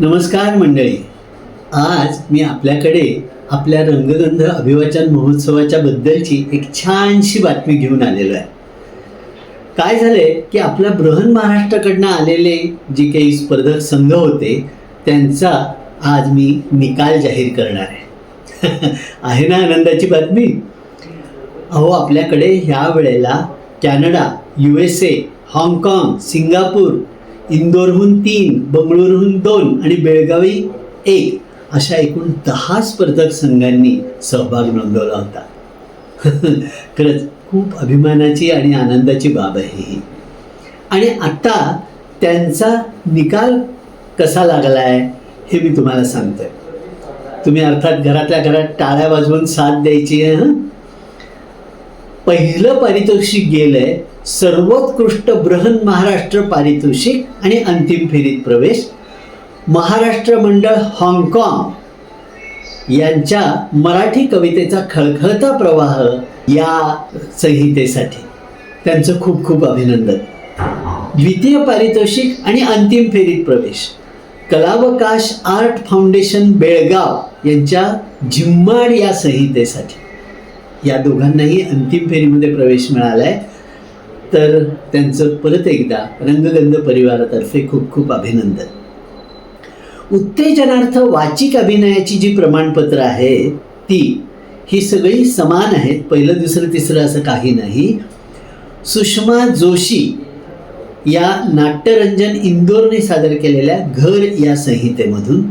नमस्कार मंडळी. आज मी आपल्याकडे आपल्या रंगगंध अभिवाचन महोत्सवाच्या बद्दलची एक छानशी बातमी घेऊन आलेलो आहे. काय झालंय की आपल्या बृहन महाराष्ट्राकडनं आलेले जे काही स्पर्धक संघ होते त्यांचा आज मी निकाल जाहीर करणार आहे. आहे ना आनंदाची बातमी? अहो आपल्याकडे ह्या वेळेला कॅनडा यू एस ए हाँगकाँग सिंगापूर इंदोरहून तीन बंगळुरूहून दोन आणि बेळगावी एक अशा एकूण दहा स्पर्धक संघांनी सहभाग नोंदवला होता. खरंच खूप अभिमानाची आणि आनंदाची बाब आहे ही. आणि आत्ता त्यांचा निकाल कसा लागला आहे हे मी तुम्हाला सांगतोय. तुम्ही अर्थात घरातल्या घरात टाळ्या वाजवून साथ द्यायची आहे हं? पहिलं पारितोषिक गेलंय सर्वोत्कृष्ट बृहन महाराष्ट्र पारितोषिक आणि अंतिम फेरीत प्रवेश. महाराष्ट्र मंडळ हाँगकाँग यांच्या मराठी कवितेचा खळखळता प्रवाह या संहितेसाठी. त्यांचं खूप खूप अभिनंदन. द्वितीय पारितोषिक आणि अंतिम फेरीत प्रवेश. कलावकाश आर्ट फाउंडेशन बेळगाव यांच्या झिम्माड या संहितेसाठी. या दोघांनाही अंतिम फेरीमध्ये प्रवेश मिळाला आहे तर त्यांचं परत एकदा रंगगंध परिवारातर्फे खूप खूप अभिनंदन. उत्तेजनार्थ वाचिक अभिनयाची जी प्रमाणपत्र आहे ती ही सगळी समान आहेत. पहिलं दुसरं तिसरं असं काही नाही. सुषमा जोशी या नाट्यरंजन इंदोरने सादर केलेल्या घर या संहितेमधून.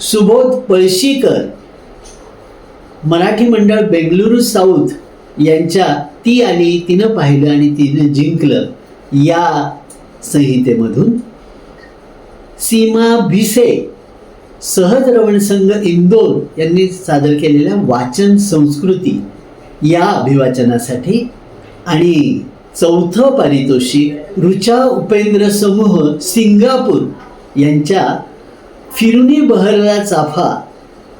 सुबोध पळशीकर मराठी मंडळ बेंगलुरू साऊथ यांच्या ती आली तिनं पाहिलं आणि तिनं जिंकलं या संहितेमधून. सीमा भिसे सहज रवण संघ इंदोर यांनी सादर केलेल्या वाचन संस्कृती या अभिवाचनासाठी आणि चौथं पारितोषिक रुचा उपेंद्र समूह सिंगापूर यांच्या फिरुनी बहरला चाफा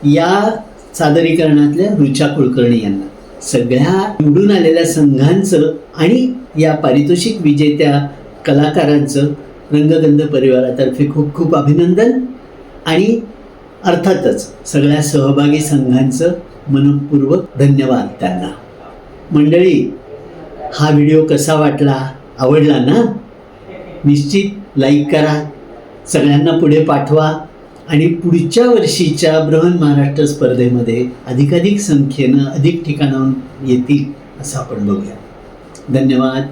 या सादरीकरणातल्या रुचा कुलकर्णी यांना. सगळ्या निवडून आलेल्या संघांचं आणि या पारितोषिक विजेत्या कलाकारांचं रंगगंध परिवारातर्फे खूप खूप अभिनंदन. आणि अर्थातच सगळ्या सहभागी संघांचं मनपूर्वक धन्यवाद त्यांना. मंडळी हा व्हिडिओ कसा वाटला? आवडला ना? निश्चित लाईक करा. सगळ्यांना पुढे पाठवा. आणि पुढच्या वर्षीच्या बृहन महाराष्ट्र स्पर्धेमध्ये अधिकाधिक संख्येनं अधिक ठिकाणाहून येतील असं आपण बघूया. धन्यवाद.